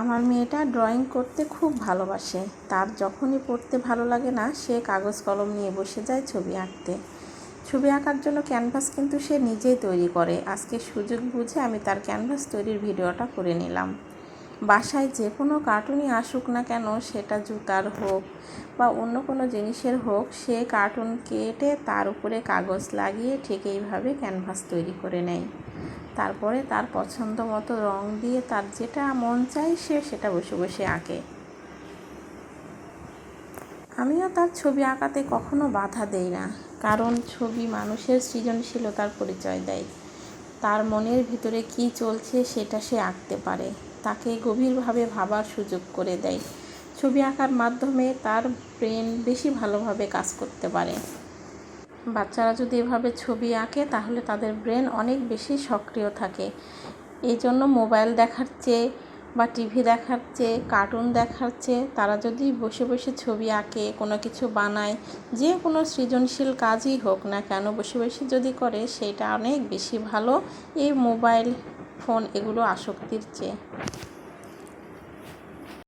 আমার মেয়েটা ড্রয়িং করতে খুব ভালোবাসে। তার যখনই পড়তে ভালো লাগে না, সে কাগজ কলম নিয়ে বসে যায় ছবি আঁকতে। ছবি আঁকার জন্য ক্যানভাস কিন্তু সে নিজেই তৈরি করে। আজকে সুযোগ বুঝে আমি তার ক্যানভাস তৈরির ভিডিওটা করে নিলাম। বাসায় যে কোনো কার্টুনই আসুক না কেন, সেটা জুতার হোক বা অন্য কোনো জিনিসের হোক, সে কার্টুন কেটে তার উপরে কাগজ লাগিয়ে ঠিক এইভাবে ক্যানভাস তৈরি করে নেয়। তারপরে তার পছন্দ মতো রং দিয়ে তার যেটা মন চায় সে সেটা বসে বসে আঁকে। আমিও তার ছবি আঁকাতে কখনো বাধা দেই না, কারণ ছবি মানুষের সৃজনশীলতার পরিচয় দেয়। তার মনের ভিতরে কি চলছে সেটা সে আঁকতে পারে, তাকে গভীরভাবে ভাবার সুযোগ করে দেয়। ছবি আঁকার মাধ্যমে তার ব্রেন বেশি ভালোভাবে কাজ করতে পারে। বাচ্চারা যদি এভাবে ছবি আঁকে, তাহলে তাদের ব্রেন অনেক বেশি সক্রিয় থাকে। এই জন্য মোবাইল দেখার চেয়ে বা টিভি দেখার চেয়ে, কার্টুন দেখার চেয়ে তারা যদি বসে বসে ছবি আঁকে, কোনো কিছু বানায়, যে কোনো সৃজনশীল কাজই হোক না কেন, বসে বসে যদি করে, সেটা অনেক বেশি ভালো এই মোবাইল ফোন এগুলো আসক্তির চেয়ে।